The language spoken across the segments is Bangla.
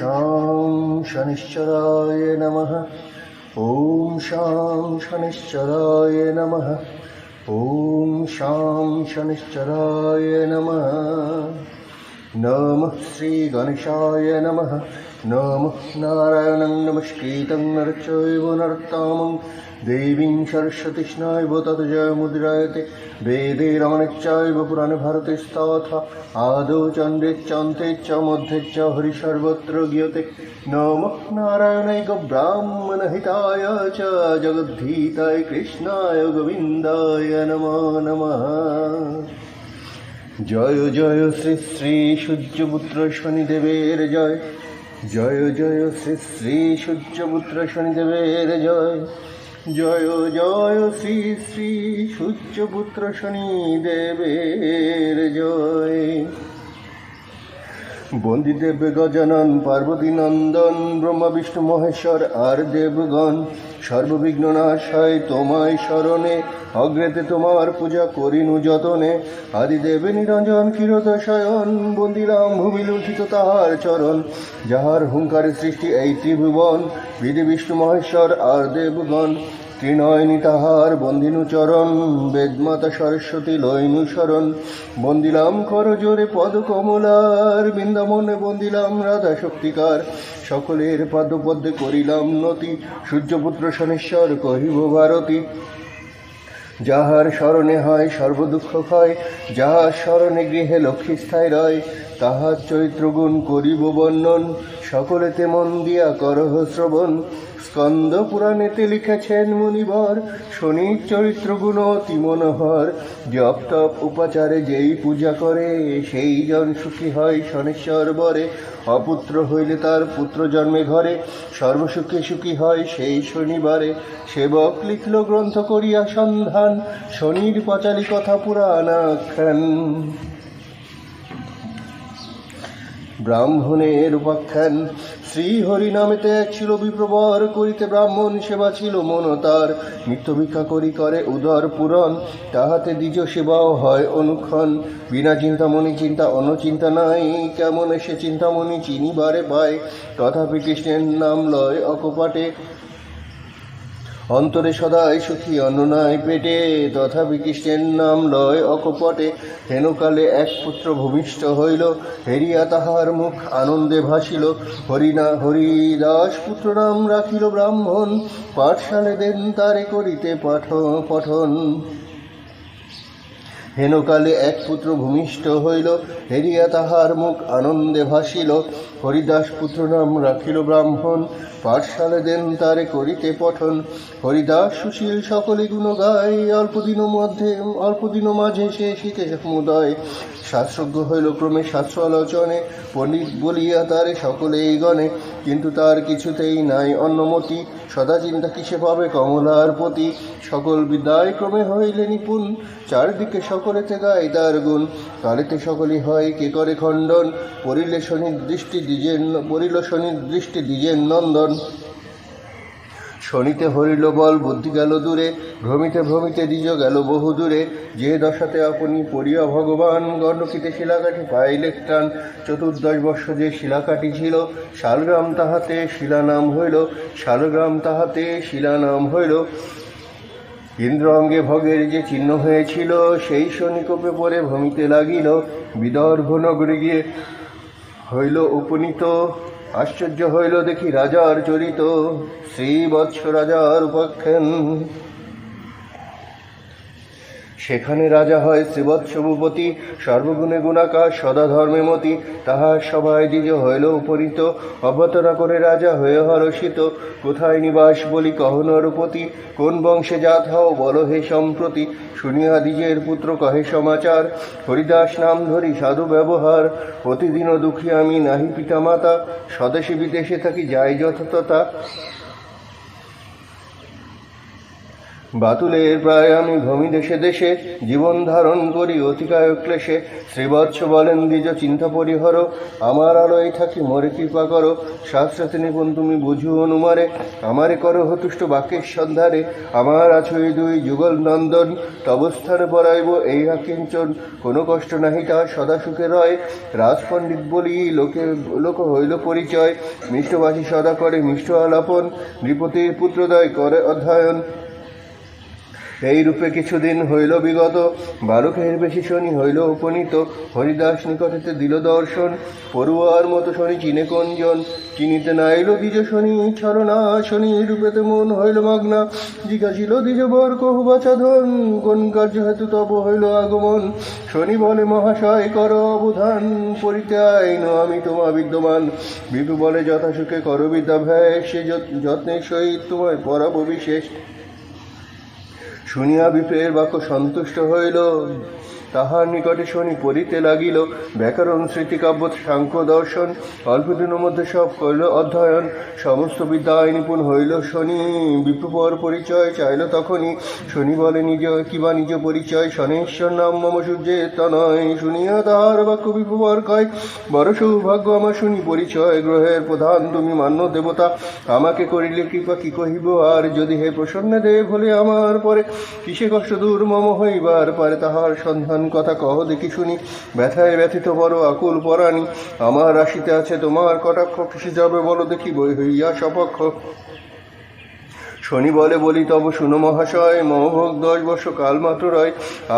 शां शनिश्चराय नमः। ॐ शां शनिश्चराय नमः। ॐ शां शनिश्चराय नमः। नमः श्रीगणेशाय नमः। नमः नारायणं नमस्कृतं नरचैव नरोत्तमं देवीं सरस्वतीष्णायव तत् जयमुद्रायते वेदे रमणश्चैव पुराणे भारते स्तथा आदौ चन्द्रे चान्ते च मध्ये च हरिसर्वत्र गीयते नमः नारायणैक ब्राह्मणहिताय च जगद्धीताय कृष्णाय गोविन्दाय नमो नमः জয় জয় শ্রী শ্রী সূর্যপুত্র শনিদেবের জয় জয় জয় শ্রী শ্রী সূর্যপুত্র শনিদেবের জয়। জয় জয় শ্রী শ্রী সূর্যপুত্র শনিদেবের জয়। বন্দিদেব গজানন, পার্বতী নন্দন, ব্রহ্মা, বিষ্ণু, মহেশ্বর, আর দেবগণ সর্ববিঘ্ন নাশায় তোমায় স্মরণে, অগ্রেতে তোমার পূজা করিনু যতনে। আদি দেবে নিরঞ্জন ক্ষীরদশয়ন, বন্দিরাম ভূমি লুণ্ঠিত তাহার চরণ। যাহার হুঙ্কারে সৃষ্টি এই ত্রিভুবন, বিধি বিষ্ণু মহেশ্বর আর দেবগণ। ত্রিনয়নী তাহার বন্দিনু চরণ, বেদমাতা সরস্বতী লইনু শরণ। বন্দিলাম কর জোরে পদ কমলার, বৃন্দাবনে বন্দিলাম রাধা শক্তিকার। সকলের পদ্মপদ্মে করিলাম নতি, সূর্যপুত্র শনেশ্বর কহিব ভারতী। যাহার স্মরণে হয় সর্বদুঃখ ক্ষয়, যাহার স্মরণে গৃহে লক্ষ্মী স্থায় রয়, তাহার চরিত্র গুণ করিব বর্ণন। সকলেতে মন দিয়া করহ শ্রবণ। স্কন্দ পুরাণেতে লিখেছেন মুনিবর, শনির চরিত্র গুণ অতি মনোহর জপ তপ উপাচারে যেই পূজা করে, সেই জন সুখী হয় শনেশ্বর বরে। অপুত্র হইলে তার পুত্র জন্মে ঘরে, সর্বসুখে সুখী হয় সেই শনিবারে। সেবক লিখল গ্রন্থ করিয়া সন্ধান, শনির পচালি কথা পুরাণ আখ্যান। ব্রাহ্মণের উপাখ্যান। শ্রী হরি ত্যাগ ছিল বিপ্রবর করিতে ব্রাহ্মণ সেবা ছিল মনতার। ভিক্ষা করি করে উদর পূরণ, তাহাতে দ্বিজ সেবাও হয় অনুক্ষণ। বিনা চিন্তামণি চিন্তা, অনচিন্তা নাই, কেমন সে চিন্তামণি চিনি বারে পায়। তথাপি কৃষ্ণের নাম লয় অকপাটে। অন্তরে সদাই সুখী অন্ন নাই পেটে, তথাপি কৃষ্ণের নাম লয় অকপটে। হেনকালে এক পুত্র ভূমিষ্ঠ হইল, হেরিয়া তাহার মুখ আনন্দে ভাসিল। হরিনা, হরিদাস পুত্র নাম রাখিল ব্রাহ্মণ, পাঠশালে দেন তারে করিতে পাঠ, পঠন। হেনকালে এক পুত্র ভূমিষ্ঠ হইল, হেরিয়া তাহার মুখ আনন্দে ভাসিল। হরিদাস পুত্র নাম রাখিল ব্রাহ্মণ, পাঠশালে দেন তারে করিতে পঠন। হরিদাস সুশীল সকলে গুণ গায় অল্প দিন মধ্যে, অল্প দিন মাঝে সে শীতে সমুদয়। শাস্ত্রজ্ঞ হইল ক্রমে শাস্ত্র আলোচনে পণ্ডিত বলিয়া তারে সকলেই গণে, কিন্তু তার কিছুতেই নাই অন্নমতি। সদা চিন্তা কিসে পাবে কমলার প্রতি? সকল বিদ্যায় ক্রমে হইলে নিপুণ। চারিদিকে সকলেতে গায় তার গুণ। কালেতে সকলই হয় কে করে খণ্ডন? পরিলে দৃষ্টি দ্বিজের পরিল শনির দৃষ্টি দ্বিজের নন্দন শনিতে হরিল বল, বুদ্ধি গেল দূরে, ভ্রমিতে ভ্রমিতে দ্বিজ গেল বহু দূরে। যে দশাতে আপনি পড়িয়া ভগবান গণ্ডকিতে শিলাকাঠি পাইলে টান। চতুর্দশ বর্ষ যে শিলাকাঠি ছিল, শালগ্রাম তাহাতে শিলানাম হইল, শালগ্রাম তাহাতে শিলানাম হইল। ইন্দ্র অঙ্গে ভগের যে চিহ্ন হয়েছিল, সেই শনিকোপে পরে ভূমিতে লাগিল। বিদর্ভ নগরে গিয়ে হইল উপনীত আশ্চর্য হইল দেখি রাজার চরিত শ্রীবৎস রাজার উপাখ্যান। সেখানে রাজা হয় শ্রীবৎস ভূপতি সর্বগুণে গুণাকার, সদা ধর্মে মতি তাহার সবাই দ্বিজ হইল উপনীত। অবতরা করে রাজা হয়ে হরষিত। কোথায় নিবাস বলি কহ নরপতি কোন বংশে জাত হও বল হে সম্প্রতি? শুনিয়া দ্বিজের পুত্র কহে সমাচার। হরিদাস নাম ধরি সাধু ব্যবহার। প্রতিদিনও দুঃখী আমি নাহি পিতা মাতা স্বদেশে বিদেশে থাকি যাই যথাতথা। বাতুলের প্রায় আমি ভূমি দেশে দেশে, জীবন ধারণ করি অতিকায় ক্লেশে। শ্রীবৎস বলেন, দ্বিজ চিন্তা পরিহর, আমার আলোয় থাকি, মরে কৃপা করো। শাস্ত্রতে নিপুণ, তুমি বুঝু অনুমারে, আমারে করো হতুষ্ট বাক্যের সন্ধারে আমার আছো এই দুই যুগল নন্দন, তবস্থানে পড়াইব এই হাকিঞ্চন। কোনো কষ্ট নাহি তা সদা সুখে রয়। রাজপণ্ডিত বলি, লোকে, লোক হইল পরিচয়। মিষ্টবাসী সদা করে মিষ্ট আলাপন। নৃপতির পুত্রদয় করে অধ্যয়ন। এই রূপে কিছুদিন হইল বিগত বালকের বেশি শনি হইল উপনীত। হরিদাস নিকটেতে দিল দর্শন, পড়ুয়ার মতো শনি চিনে কঞ্জন। চিনিতে না এলো দ্বিজ শনি ছলনা শনি রূপেতে মন হইল মগ্না। জিজ্ঞাসিল দ্বিজ বর বাচাধন কোন কার্য হেতু তব হইল আগমন? শনি বলে, মহাশয়, কর অবধান পরিতে আইন, আমি তোমা বিদ্যমান। বিপু বলে, যথাসুখে কর বিদ্যাভ্যাস, সে যত- যত্নের সহিত তোমায় পরাব বিশেষ। শুনিয়া বিপ্রের বাক্য সন্তুষ্ট হইল। তাহার নিকটে শনি পড়িতে লাগিল। ব্যাকরণ স্মৃতিকাব্য সাংখ্য দর্শন অল্পদিনের মধ্যে সব করিল অধ্যয়ন, সমস্ত বিদ্যায় নিপুণ হইল। শনি বিপ্রপর পরিচয় চাইল তখনই। শনি বলে নিজ, কিবা নিজ পরিচয়? শনেশ্বর নাম মম সূর্যে তনয়। শুনিয়া তাহার বাক্য বিপ্রপর কয়, বড় সৌভাগ্য আমার শুনি পরিচয়। গ্রহের প্রধান তুমি মান্য দেবতা। আমাকে করিলে কৃপা কি কহিব? আর যদি হে প্রসন্ন দেব হলে আমার পরে কিসে কষ্ট দূর মম হইবার পারে তাহার সন্ধান কথা কহ, দেখি শুনি। ব্যথায় ব্যথিত বড় আকুল পরাণী, আমার রাশিতে আছে তোমার কটাক্ষ, কিসে যাবে বলো দেখি, বই হইয়া সপক্ষ। শনি বলে বলি, তব শুনো মহাশয় মমভোগ দশ বর্ষ কাল মাত্র রয়।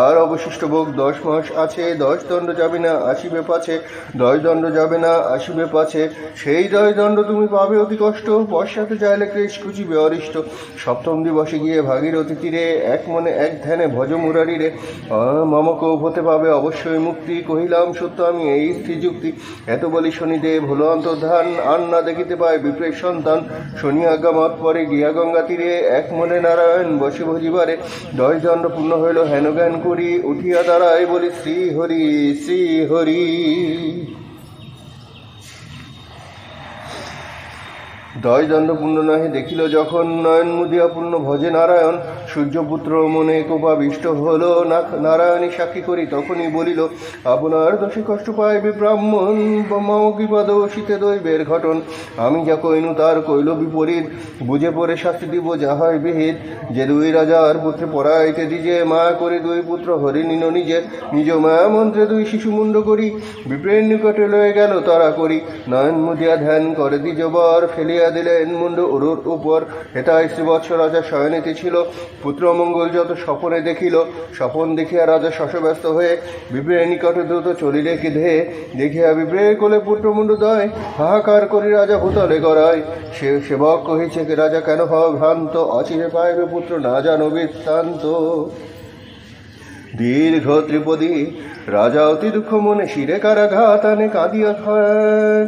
আর অবশিষ্ট ভোগ দশ মাস আছে, দশ দণ্ড যাবে না, আসিবে পাছে, দশ দণ্ড যাবে না, আসিবে পাছে। সেই দশ দণ্ড তুমি পাবে অতি কষ্ট, পশ্চাতে চাইলে ক্লেশ খুঁজিবে অরিষ্ট। সপ্তম দিবসে গিয়ে ভাগীরথী তীরে এক মনে এক ধ্যানে ভজ মুরারি রে মমকে হতে পাবে অবশ্যই মুক্তি, কহিলাম সত্য, আমি এই স্থির যুক্তি। এত বলি শনিদেব হলো অন্তর্ধান, আর না দেখিতে পায় বিপ্রের সন্তান। শনি আজ্ঞা মত পরে গিয়া গঙ্গা তীরে এক মনে নারায়ণ বসে ভজিবারে দশ দণ্ড পূর্ণ হইল হেন জ্ঞান করি, উঠিয়া দাঁড়াই বলি শ্রী হরি শ্রী হরি দয় দণ্ড পূর্ণ নহে, দেখিল যখন নয়ন মুদিয়া পূর্ণ ভজে নারায়ণ, সূর্যপুত্র মনে কোপাবিষ্ট হলো না- নারায়ণী সাক্ষী করি, তখনই বলিল, আপনার দোষে কষ্ট পাইবে ব্রাহ্মণ মম কৃপা দোষিতে দৈবের ঘটন? আমি যা কইনু তার কইল বিপরীত, বুঝে পড়ে শাস্তি দিব যা হয় বিহিত। যে দুই রাজার পুত্রে পড়াইতে দিজে, মা করে দুই পুত্র হরি নিন নিজে, নিজ মায়া মন্ত্রে দুই শিশু মুন্ড করি, বিপ্রের নিকটে লয়ে গেল তারা করি। নয়ন মুদিয়া ধ্যান করে দ্বিজ বর, ফেলিয়া দিলেন মুন্ড উরুর উপর। হেতায় শ্রীবৎস রাজা শয়নেতে ছিল। পুত্র মঙ্গল যত স্বপনে দেখিল, স্বপন দেখিয়া রাজা শশব্যস্ত হয়ে বিপ্রের নিকটে দ্রুত চলিলে কি কেঁধে দেখিয়া বিপ্রের কোলে পুত্র মুন্ড দয়, হাহাকার করি রাজা ভূতলে গড়ায়। সে সেবক কহিছে কি, রাজা, কেন হও ভ্রান্ত? অচিরে পাইবে পুত্র না জানো বৃত্তান্ত। দীর্ঘ ত্রিপদী রাজা অতি দুঃখ মনে শিরে কারাঘাত আনে, কাঁদিয়া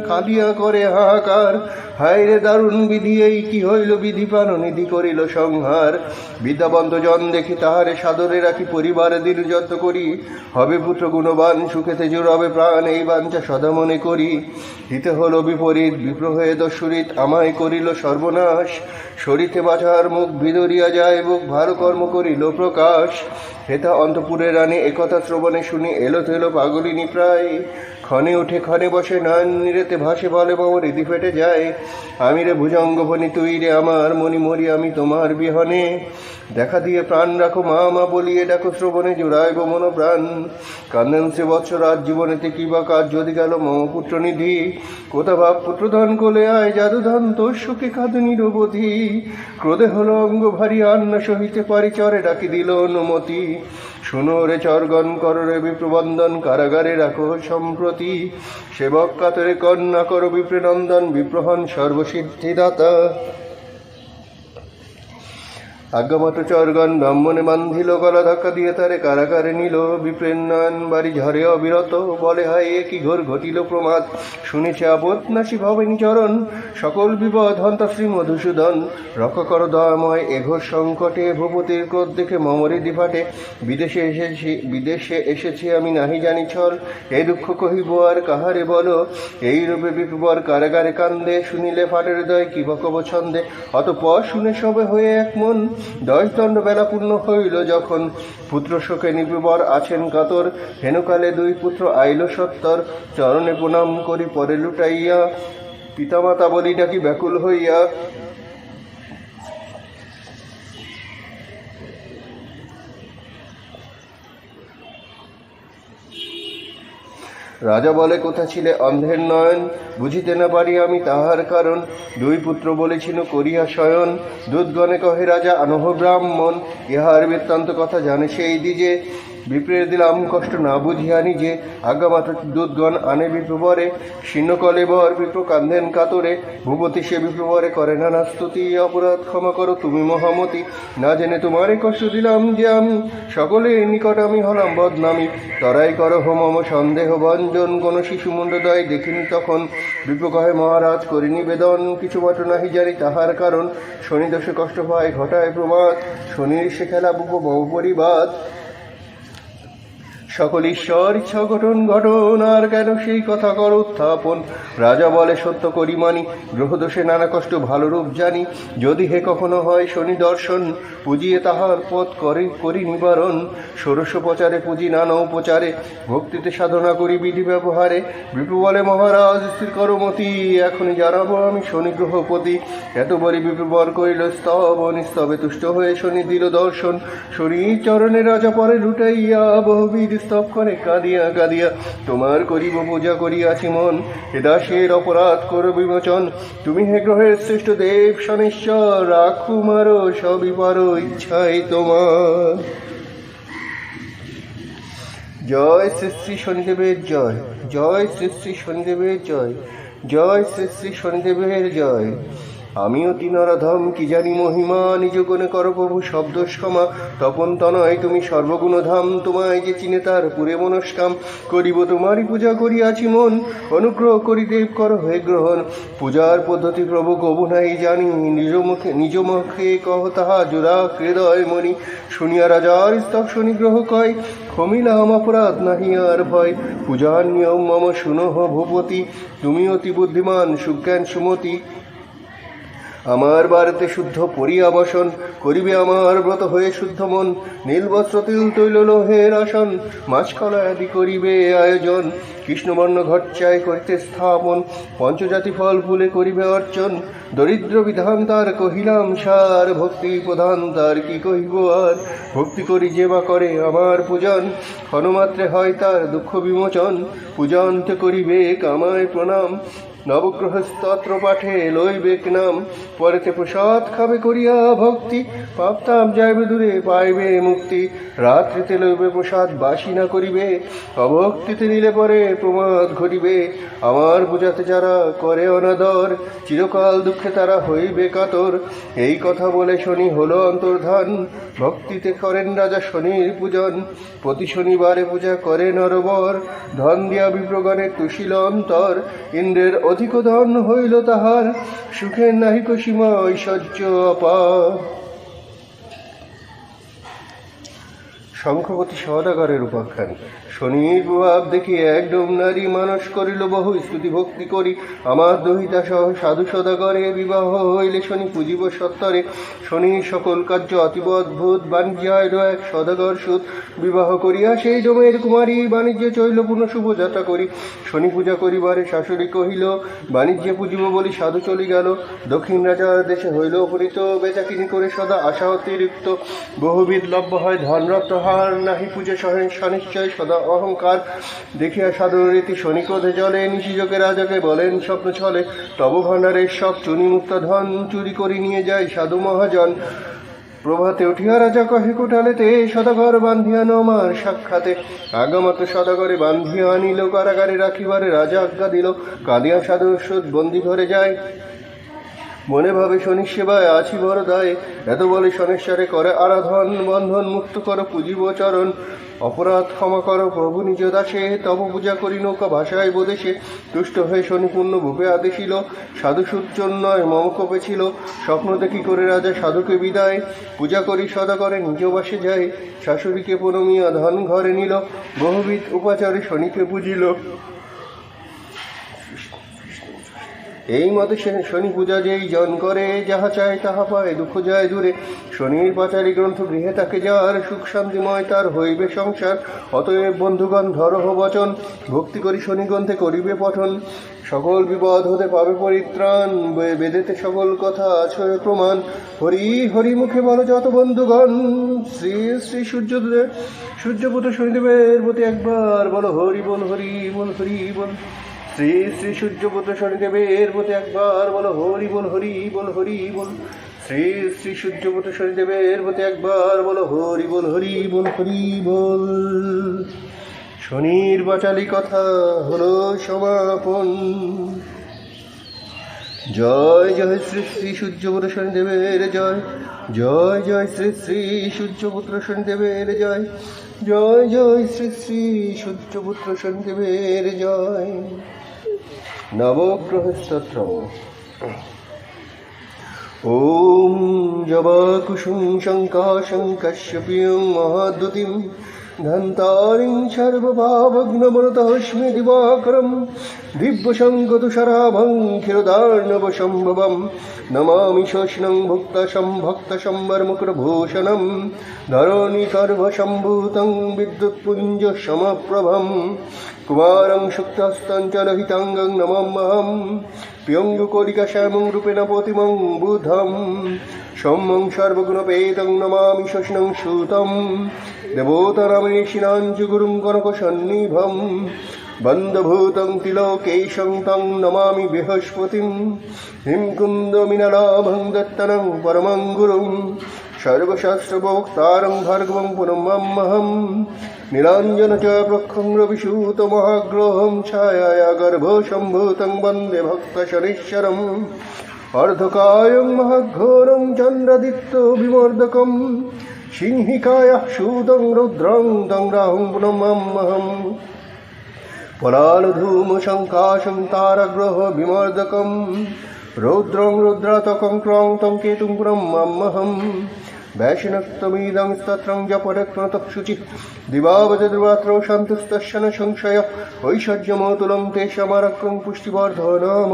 কাঁদিয়া করে হাহাকার। হায় রে দারুণ বিধি এই, কি হইল বিধি নিধি করিল সংহার। বিদ্যাবন্ত জন দেখি তাহারে সাদরে রাখি, পরিবারে দিন যত্ন করি। হবে পুত্র গুণবান সুখেতে জোড়াবে প্রাণ, এই বাঞ্ছা সদা মনে করি। হিতে হলো বিপরীত বিপ্র হয়ে দস্যুরিত, আমায় করিল সর্বনাশ। সরিতে বাছার মুখ ভিদরিয়া যায়, বুক ভার কর্ম করিল প্রকাশ। হেতা অন্তপুরের রানী একথা শ্রবণে শুনি এলো থেলো পাগলিনী প্রায়। ক্ষণে উঠে ক্ষণে বসে, নয়ন নিরেতে ভাসে বলে বাবু হৃদি ফেটে যায়। আমি রে ভুজঙ্গ ভনি তুই রে আমার মনি মরি আমি তোমার বিহনে। দেখা দিয়ে প্রাণ রাখো, মা মা বলিয়ে ডাকো, শ্রবণে জোড়াইব মন প্রাণ কান্দন সে বৎসর আজ জীবনেতে কি বা কাজ যদি গেল মম পুত্র নিধি। কোথা ভাব পুত্রধন কোলে আয়, জাদুধন তোর সুখে কাঁদ নিরবধি। ক্রোধে হলো অঙ্গ ভারী আন্ন সহিতে পারি, চরে ডাকি দিল অনুমতি। শুনো রে চরগণ, কর রে বিপ্রবন্দন কারাগারে রাখো সম্প্রতি। সেবক কাতরে কন্যা কর বিপ্রনন্দন, বিপ্রহন সর্বসিদ্ধিদাতা। আজ্ঞামত চরগণ ব্রাহ্মণে বান্ধিল গলা ধাক্কা দিয়ে তারে কারাগারে নিল বিপ্রেন্নয়ন বাড়ি ঝরে অবিরত, বলে, হায়, এ কি ঘোর ঘটিল প্রমাদ। শুনেছে আপদ নাসি ভবেনি চরণ, সকল বিপদ হন্তা শ্রী মধুসূদন। রক্ষা কর দয়াময় এঘোর সংকটে ভূপতির ক্রোধ দেখে মমরে দিফাটে। বিদেশে এসেছি বিদেশে এসেছি আমি নাহি জানি ছল। এই দুঃখ কহিব আর কাহারে বলো? এই রূপে বিপর কারাগারে কান্দে, শুনিলে ফাটে হৃদয় কি বকব ছন্দে। অতপর শুনে সবে হয়ে এক মন দশদণ্ড বেলা পূর্ণ হইল যখন পুত্র শোকে নিবিবর আছেন কাতর। হেনকালে দুই পুত্র আইল সত্তর। চরণে প্রণাম করি পরে লুটাইয়া। পিতামাতা বলি ডাকি ব্যাকুল হইয়া। রাজা বলে, কোথা ছিলে অন্ধের নয়ন? বুঝিতে না পারি আমি তাহার কারণ। দুই পুত্র বলেছিল, করিয়া শয়ন। দুধগণে কহে, রাজা, আনহ ব্রাহ্মণ। ইহার বৃত্তান্ত কথা জানে সেই দিজে বিপ্রের দিলাম কষ্ট না বুঝিয়া নিজে আগামাত্র দুধগণ আনে বিপ্রবরে, শীর্ণকলে বর বিপ্র কান্ধেন কাতরে, ভূপতি সে বিপ্রবরে করে নানা স্তুতি, অপরাধ ক্ষমা করো তুমি মহামতি। না জেনে তোমারই কষ্ট দিলাম যে আমি সকলের নিকট আমি হলাম বদনামি। তরাই করো হোমম সন্দেহ ভঞ্জন কোন শিশু মুন্ডদয় দেখিনি তখন। বিপ্র কহে, মহারাজ, করি নিবেদন, কিছু মাত্র নাহি জানি তাহার কারণ। শনি দোষে কষ্ট পায় ঘটায় প্রমাদ। শনির সে খেলা বহু পরিবাদ। সকল ঈশ্বর ইচ্ছা ঘটন ঘটন আর কেন সেই কথা কর উত্থাপন? রাজা বলে, সত্য করি মানি, গ্রহদোষে নানা কষ্ট ভালো রূপ জানি। যদি হে কখনো হয় শনি দর্শন, পুজিয়ে তাহার পথ করে, করি নিবারণ। ষোড়শ প্রচারে পুঁজি, নানা উপচারে, ভক্তিতে সাধনা করি বিধি ব্যবহারে। বিপু বলে, মহারাজ, স্থির করমতি এখনই জানাব আমি শনি গ্রহপতি। এত বলি বিপু বর করিল স্তব নিস্তবে তুষ্ট হয়ে শনি দিল দর্শন। শনি চরণে রাজা পরে লুটাইয়া বহুবিধ করে কাঁদিয়া কাঁদিয়া, তোমার করিব পূজা করিয়াছি মন। হে দাসের অপরাধ করো বিমোচন। তুমি হে গ্রহের শ্রেষ্ঠ দেব শনেশ্বর, রাখু মারো সবই পারো ইচ্ছাই তোমার। জয় শ্রী শ্রী শনিদেবের জয় জয় শ্রী শ্রী শনিদেবের জয় জয় শ্রী শ্রী শনিদেবের জয়। আমিও তিনরাধম কি জানি মহিমা, নিজ গুণে কর প্রভু শব্দ ক্ষমা তপন তনয়, তুমি সর্বগুণধাম, তোমায় যে চিনে তার পুরে মনস্কাম। করিব তোমারই পূজা, করিয়াছি মন, অনুগ্রহ করি দেব কর হয়ে গ্রহণ। পূজার পদ্ধতি প্রভু কবু নাই জানি, নিজ মুখে নিজ মুখে কহ তাহা জোড়া হৃদয় মণি শুনিয়া রাজার স্তব শনি গ্রহ কয় ক্ষমিলাম অপরাধ নাহি আর ভয়। পূজার নিয়ম মম শুনহ ভূপতি, তুমি অতি বুদ্ধিমান, সুজ্ঞান সুমতি। আমার বাড়িতে শুদ্ধ পরিয়াবসন করিবে আমার ব্রত হয়ে শুদ্ধ মন। নীলবস্ত্র তিল, তৈল, লোহের আসন মাছকলা আদি করিবে আয়োজন। কৃষ্ণবর্ণ ঘট চাই করিতে স্থাপন, পঞ্চজাতি ফল ফুলে করিবে অর্চন। দরিদ্র বিধান তার কহিলাম, সার ভক্তি প্রধান, তার কি কহিব আর? ভক্তি করি যে বা করে আমার পূজন। ক্ষণমাত্রে হয় তার দুঃখ বিমোচন। পূজান্তে করিবে কামায় প্রণাম। নবগ্রহ স্তোত্র পাঠে লইবেক নাম। পরেতে প্রসাদ খাবে করিয়া ভক্তি। পাপতাপ যাইবে দূরে, পাইবে মুক্তি। রাত্রিতে লইবে প্রসাদ, বাসি না করিবে। অভক্তিতে নিলে পরে প্রমাদ ঘটিবে। আমার পূজাতে যারা করে অনাদর, চিরকাল দুঃখে তারা হইবে কাতর। এই কথা বলে শনি হলো অন্তর্ধান। ভক্তিতে করেন রাজা শনির পূজন। প্রতি শনিবারে পূজা করে নরবর। ধন দিয়া বিপ্রগণের তুষিল অন্তর। ইন্দ্রের অধিক ধন হইল তাহার সুখের নাহিক সীমা ঐশ্বর্য অপার। শঙ্খপতি সদাগরের উপাখ্যান। শনির প্রভাব দেখি একদম নারী মানস করিল বহু, স্তুতি ভক্তি করি। আমার দহিতা সহ সাধু সদাগরে বিবাহ হইলে শনি পুজিব সত্তরে। শনির সকল কার্য অতীব অদ্ভুত, বাণিজ্যায় এক সদাগর সুদ বিবাহ করিয়া সেই ডোমের কুমারী বাণিজ্য চৈল পূর্ণ শুভ যাত্রা করি। শনি পূজা করিবারে শাশুড়ি কহিল, বাণিজ্যে পুজিব বলি সাধু চলি গেল। দক্ষিণ রাজার দেশে হইল অপরিত বেচাকিনি করে সদা আশা অতিরিক্ত। বহুবিধ লভ্য হয় ধনরত্ন হার নাহি পূজা সনিশ্চয় সদা অহংকার। দেখিয়া সাধুর রীতি শনি ক্রোধে জলে নিশিযোগে রাজাকে বলেন, স্বপ্ন ছলে তব ভাণ্ডারের সব চুনি মুক্ত ধন চুরি করে নিয়ে যায় সাধু মহাজন। প্রভাতে উঠিয়া রাজা কহে, কোটালেতে সদাগর বান্ধিয়া নমার সাক্ষাতে। আগামত সদাগরে বান্ধিয়া আনিল, কারাগারে রাখিবারে রাজা আজ্ঞা দিল, কাঁদিয়া সাধু বন্দি ঘরে যায়। মনে ভাবে শনি সেবায় আছি বড় দায় এত বলে শনেশ্বরে করে আরাধন, বন্ধন মুক্ত করো, পুজিব চরণ। অপরাধ ক্ষমা কর প্রভু নিজ দাসে, তব পূজা করি নৌকা ভাষায় বোদেশে তুষ্ট হয়ে শনিপূর্ণ ভূপে আদেশিল সাধু সূর্যন্নয় মম কপেছিল স্বপ্ন দেখি করে রাজা সাধুকে বিদায়। পূজা করি সদা করে নিজ বাসে যায়। শাশুড়িকে প্রণমিয়া ধন ঘরে নিল। বহুবিধ উপাচারে শনিকে পুজিল এই মতে শনি পূজা যেই জন করে, যাহা চায় তাহা পায়, দুঃখ যায় দূরে। শনির পাচারি গ্রন্থ গৃহে তাকে যার, সুখ শান্তিময় তার হইবে সংসার। অতএব বন্ধুগণ, ধরহ বচন, ভক্তি করি শনি গ্রন্থে করিবে পঠন। সকল বিপদ হতে পাবে পরিত্রাণ বেদেতে সকল কথা আছে প্রমাণ। হরি হরি মুখে বলো যত বন্ধুগণ, শ্রী শ্রী সূর্যদেব সূর্যপুত্র শনিদেবের প্রতি একবার বলো, হরি বল হরি বল হরি বল। শ্রী শ্রী সূর্যপুত্র শনিদেবের প্রতি একবার বলো, হরি বল হরি বল হরি বল। শ্রী শ্রী সূর্যপুত্র শনিদেবের প্রতি একবার বলো, হরি বল হরি বল হরি বল। শনির বাচালি কথা হলো সমাপন। জয় জয় শ্রী শ্রী সূর্যপুত্র শনিদেবের জয়। জয় জয় শ্রী শ্রী সূর্যপুত্র শনিদেবের জয়। জয় জয় শ্রী শ্রী সূর্যপুত্র শনিদেবের জয়। নবগ্রহ স্তোত্র ॐ जवाकुसुं शङ्काशं कश्यपीं महाद्युतिं धन्तारिं सर्वभावग्नमरुतस्मि दिवाकरं दिव्यशङ्कतुषराभं क्षीरदार्णवसम्भवं नमामि शोष्णं भुक्तशं भक्तशम्बरमुकुरभूषणं धरणिकर्भसम्भूतं विद्युत्पुञ्जसमप्रभं कुमारं शुक्तस्तञ्चलहिताङ्गं नममहं प्यङ्गुकोलिकश्यामं रूपेण प्रतिमं बुधं सौम्यं सर्वगुणपेदं नमामि शशिनं सूतं देवोतरमेशिनाञ्जुगुरुं कनकसन्निभं बन्धभूतं तिलोकेशं तं नमामि बृहस्पतिं हिमकुन्दमिनलाभं दत्तनं परमं गुरुं सर्वशास्त्रभोक्तारं भार्गवं पुनमहं नीलाञ्जन च प्रखं रविसूतमहाग्रहं छायाया गर्भसम्भूतं वन्दे भक्तशनीश्वरम् अर्धकायं महघोरं चन्द्रदित्तो विवर्धकं सिंहिकायाः शूतं रुद्रं तं राहुं पुनमहम् पलालधूमशङ्काशं तारग्रहविमर्दकं रौद्रं रुद्रातकं क्रौं तं केतुं ब्रह्महम् वैष्णक्तमीदं स्तत्रं जपरत्नतः शुचिः दिवावदुर्वात्रौ शान्तस्तस्य न संशय ऐश्वर्यमतुलं तेषामरक्रं पुष्टिवर्धनम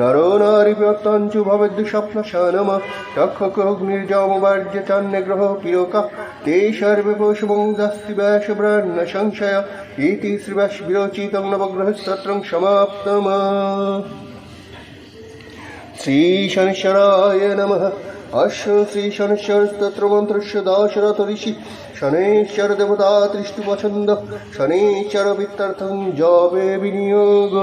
नरो नारिव्यक्ताञ्चु भवद्विषप्नशनम तक्षकोऽग्निर्जामवार्य चान्यग्रहो पिरोकः ते सर्वे पशुमङ्गस्ति वैशब्रन्न संशय इति श्रीवैश्विरोचितं नवग्रहस्तत्रं समाप्तम् श्रीशनिश्चराय नमः অশ্ব শ্রী শনেশ্বর স্তোত্রমন্ত্রস্য দশরথ ঋষি শনেশ্বর দেবতা তৃষ্টু পছন্দ শনেশ্বর বিত্তার্থং জবে বিনিয়োগ